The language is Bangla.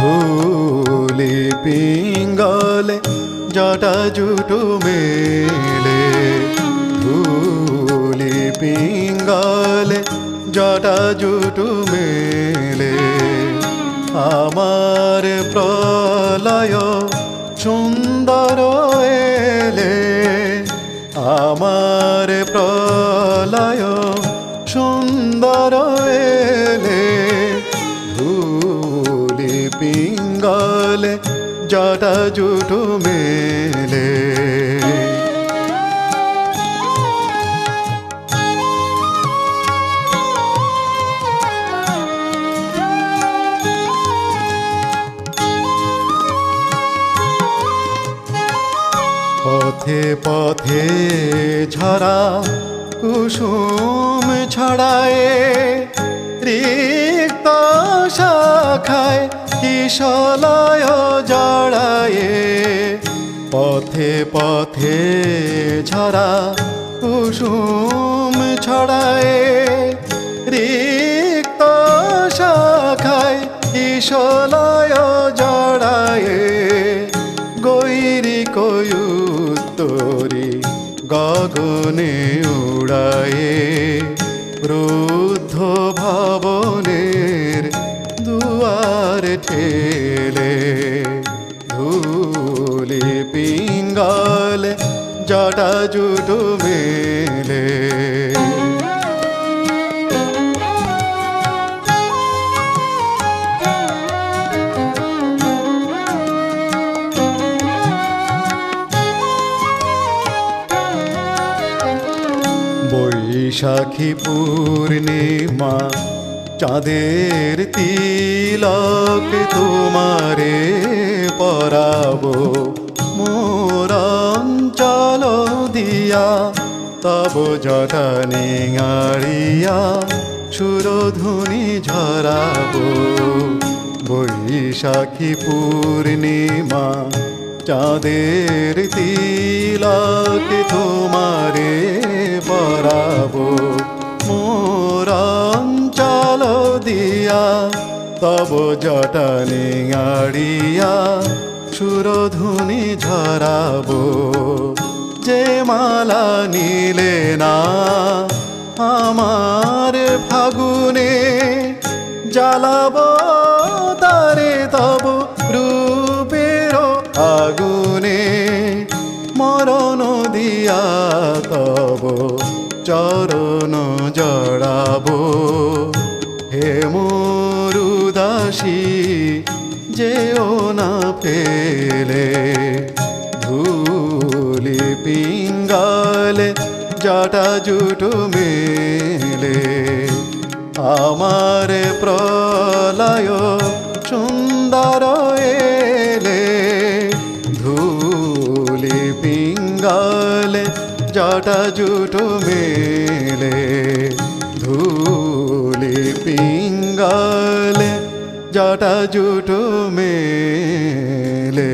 ধুলি পিঙ্গলে জটা জুটু মেলে। ধুলি পিঙ্গলে জটা জুটু মেলে। আমার প্রলয় সুন্দর জটা জুটু মেলে। পথে পথে ঝরা কুসুম ছড়ায় রিক্ত শাখায় জড়ায় পথে পথে ঝরা কুসুম ছড়ায়। রিক্ত শাখায় কিশলয় জড়ায়। গৈরি কয়ুত্তরি গগনে উড়ায়ে। রুদ্ধ ভবনের দুয়ার ঠেলে ধুলি পিঙ্গল জটা জুটু মেলে। বৈশাখী পূর্ণিমা চাঁদের তিলক তোমারে পরাবো দিয়া তব জটা নিঙাড়িয়া সুরধুনি ঝরাবো। বৈশাখী পূর্ণিমা চাঁদের তিলক তোমারে পরাবো। মোরাঞ্চল দিয়া, তব জটানি গাড়িয়া সুরধুনি ঝরাবো। যে মালা নিলে না, আমার ফাগুনে জ্বালাব তারে তব রূপের আগুনে। মরণ দিয়া তব চরণ জড়াবো। হে মরুদাসী, যেও না ফেলে জটা জুটু মেলে, আমার প্রলয় সুন্দর এলে, ধুলি পিঙ্গলে জটা জুটু মেলে, ধুলি পিঙ্গলে জটা জুটু মেলে।